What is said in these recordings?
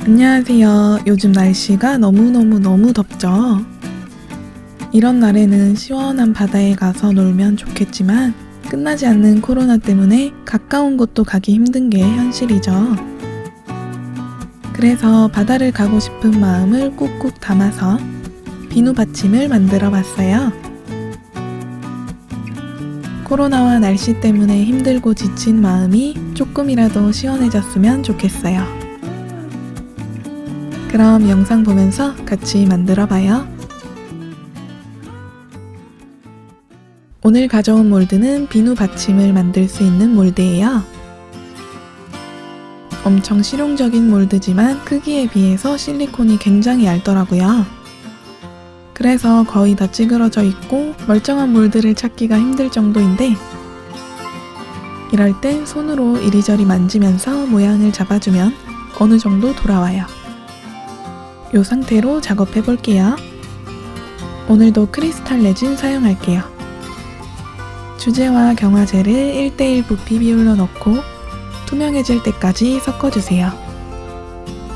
안녕하세요. 요즘 날씨가 너무너무너무 덥죠? 이런 날에는 시원한 바다에 가서 놀면 좋겠지만 끝나지 않는 코로나 때문에 가까운 곳도 가기 힘든 게 현실이죠. 그래서 바다를 가고 싶은 마음을 꾹꾹 담아서 비누 받침을 만들어 봤어요. 코로나와 날씨 때문에 힘들고 지친 마음이 조금이라도 시원해졌으면 좋겠어요. 그럼 영상 보면서 같이 만들어 봐요. 오늘 가져온 몰드는 비누 받침을 만들 수 있는 몰드예요. 엄청 실용적인 몰드지만 크기에 비해서 실리콘이 굉장히 얇더라고요. 그래서 거의 다 찌그러져 있고 멀쩡한 몰드를 찾기가 힘들 정도인데 이럴 땐 손으로 이리저리 만지면서 모양을 잡아주면 어느 정도 돌아와요. 이 상태로 작업해 볼게요. 오늘도 크리스탈 레진 사용할게요. 주제와 경화제를 1대1 부피 비율로 넣고 투명해질 때까지 섞어주세요.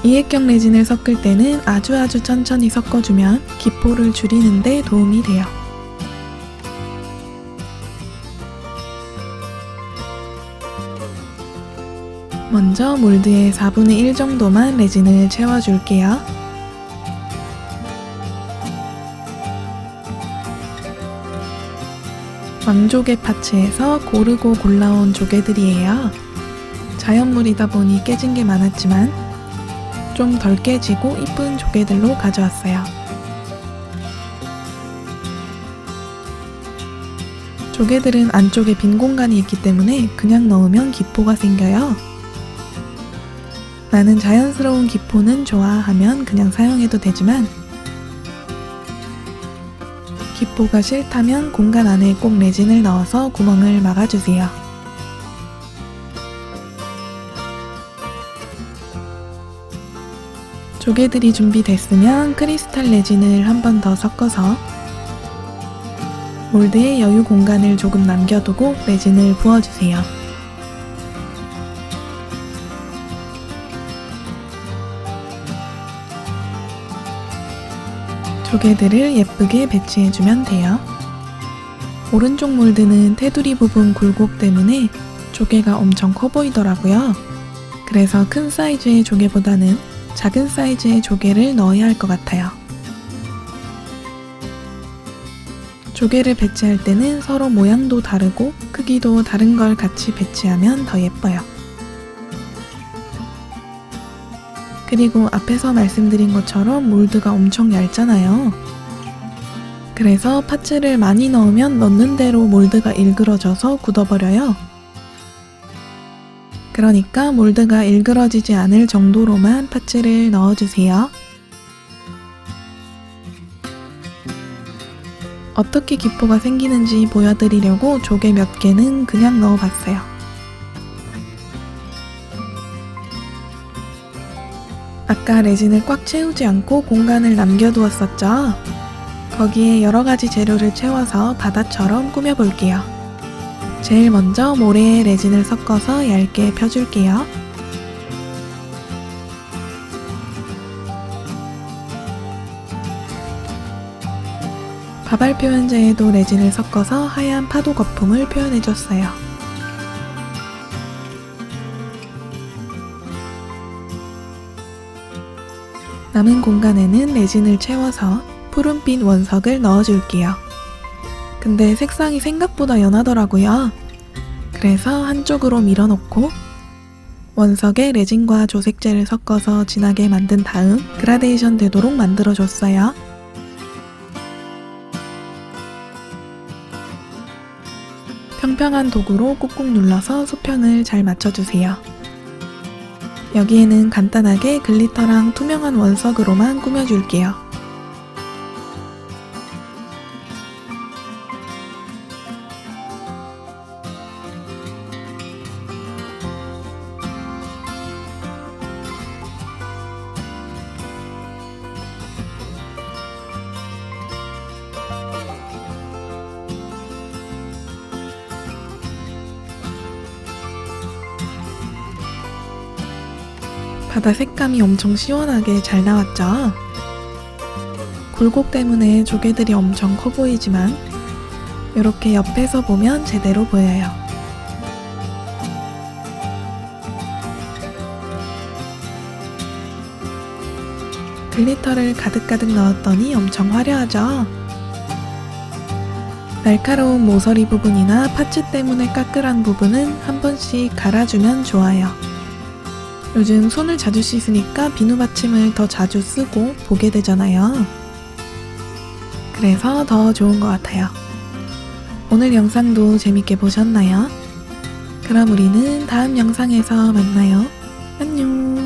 이액경 레진을 섞을 때는 아주 아주 천천히 섞어주면 기포를 줄이는 데 도움이 돼요. 먼저 몰드에 4분의 1 정도만 레진을 채워줄게요. 왕조개 파츠에서 고르고 골라온 조개들이에요. 자연물이다 보니 깨진 게 많았지만 좀 덜 깨지고 이쁜 조개들로 가져왔어요. 조개들은 안쪽에 빈 공간이 있기 때문에 그냥 넣으면 기포가 생겨요. 나는 자연스러운 기포는 좋아하면 그냥 사용해도 되지만 기포가 싫다면 공간 안에 꼭 레진을 넣어서 구멍을 막아주세요. 조개들이 준비됐으면 크리스탈 레진을 한 번 더 섞어서 몰드에 여유 공간을 조금 남겨두고 레진을 부어주세요. 조개들을 예쁘게 배치해주면 돼요. 오른쪽 몰드는 테두리 부분 굴곡 때문에 조개가 엄청 커 보이더라고요. 그래서 큰 사이즈의 조개보다는 작은 사이즈의 조개를 넣어야 할 것 같아요. 조개를 배치할 때는 서로 모양도 다르고 크기도 다른 걸 같이 배치하면 더 예뻐요. 그리고 앞에서 말씀드린 것처럼 몰드가 엄청 얇잖아요. 그래서 파츠를 많이 넣으면 넣는 대로 몰드가 일그러져서 굳어버려요. 그러니까 몰드가 일그러지지 않을 정도로만 파츠를 넣어주세요. 어떻게 기포가 생기는지 보여드리려고 조개 몇 개는 그냥 넣어봤어요. 아까 레진을 꽉 채우지 않고 공간을 남겨두었었죠? 거기에 여러 가지 재료를 채워서 바다처럼 꾸며볼게요. 제일 먼저 모래에 레진을 섞어서 얇게 펴줄게요. 바발 표현제에도 레진을 섞어서 하얀 파도 거품을 표현해줬어요. 남은 공간에는 레진을 채워서 푸른빛 원석을 넣어줄게요. 근데 색상이 생각보다 연하더라고요. 그래서 한쪽으로 밀어놓고 원석에 레진과 조색제를 섞어서 진하게 만든 다음 그라데이션 되도록 만들어줬어요. 평평한 도구로 꾹꾹 눌러서 수평을 잘 맞춰주세요. 여기에는 간단하게 글리터랑 투명한 원석으로만 꾸며줄게요. 바다 색감이 엄청 시원하게 잘 나왔죠? 굴곡 때문에 조개들이 엄청 커 보이지만 이렇게 옆에서 보면 제대로 보여요. 글리터를 가득가득 넣었더니 엄청 화려하죠? 날카로운 모서리 부분이나 파츠 때문에 까끌한 부분은 한 번씩 갈아주면 좋아요. 요즘 손을 자주 씻으니까 비누 받침을 더 자주 쓰고 보게 되잖아요. 그래서 더 좋은 것 같아요. 오늘 영상도 재밌게 보셨나요? 그럼 우리는 다음 영상에서 만나요. 안녕!